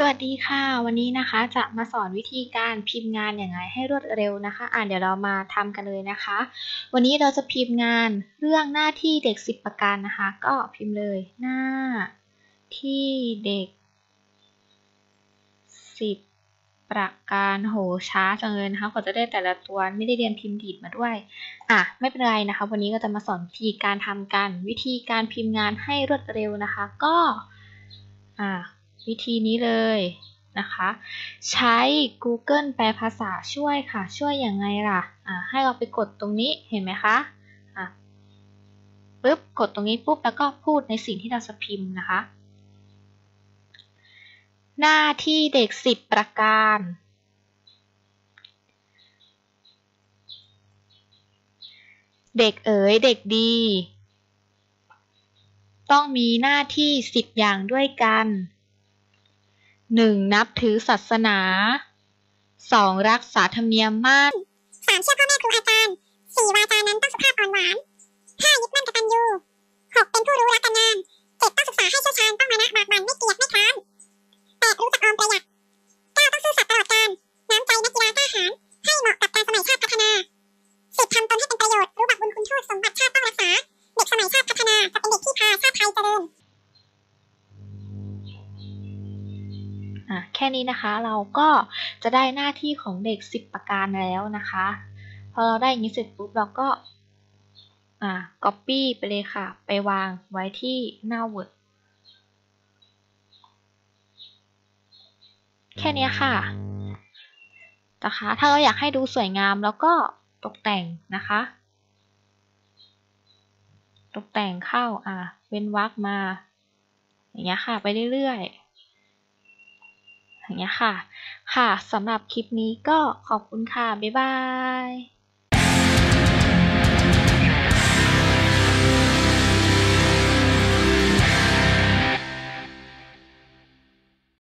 สวัสดีค่ะ วันนี้นะคะจะมาสอนวิธีการพิมพ์งานอย่างไรให้รวดเร็วนะคะอ่าเดี๋ยวเรามาทำกันเลยนะคะ วันนี้เราจะพิมพ์งานเรื่องหน้าที่เด็ก 10 ประการนะคะ ก็พิมพ์เลยหน้าที่เด็ก 10 ประการโหช้าจังเลยนะคะกว่าจะได้แต่ละตัวไม่ได้เรียนพิมพ์ดีดมาด้วยอะไม่เป็นไรนะคะ วันนี้ก็จะมาสอนวิธีการทำกัน วิธีการพิมพ์งานให้รวดเร็วนะคะ ก็อ่า วิธีนี้เลยนะคะ ใช้ Google แปลภาษาช่วยค่ะ ช่วยอย่างไงล่ะอ่าให้เราไปกดตรงนี้เห็นไหมคะะปุ๊บกดตรงนี้ปุ๊บแล้วก็พูดในสิ่งที่เราจะพิมพ์นะคะ หน้าที่เด็ก 10 ประการ เด็กเอ๋ยเด็กดี ต้องมีหน้าที่ 10 อย่างด้วยกัน 1. นับถือศาสนา 2. รักษาธรรมเนียมมั่นสามเชื่อพ่อแม่ครูอาจารย์สี่วาจานั้นต้องสุภาพอ่อนหวานห้ายึดมั่นกตัญญูหกเป็นผู้รู้รักการงานเจ็ดต้องศึกษาให้เชี่ยวชาญต้องมานะบากบั่นไม่เกียจไม่คร้านแปดรู้จักออมประหยัดเก้าต้องซื่อสัตย์ตลอดกาลน้ำใจนักกีฬากล้าหาญให้เหมาะกับการสมัยชาติพัฒนาสิบทำตนให้เป็นประโยชน์รู้บักบุญคุณโทษสมบัติชาติต้องรักษา เด็กสมัยชาติพัฒนาจะเป็นเด็กที่พาชาติไทยเจริญ อะแค่นี้นะคะเราก็จะได้หน้าที่ของเด็ก 10 ประการแล้วนะคะ พอเราได้อย่างนี้เสร็จปุ๊บเราก็อ่า copy ไปเลยค่ะ ไปวางไว้ที่หน้า Word แค่นี้ค่ะนะคะถ้าเราอยากให้ดูสวยงามแล้วก็ตกแต่งนะคะ ตกแต่งเข้าอ่าเว้นวรรคมา อย่างเงี้ยค่ะ ไปเรื่อยๆ อย่างเงี้ยค่ะ ค่ะสำหรับคลิปนี้ก็ขอบคุณค่ะ บ๊ายบาย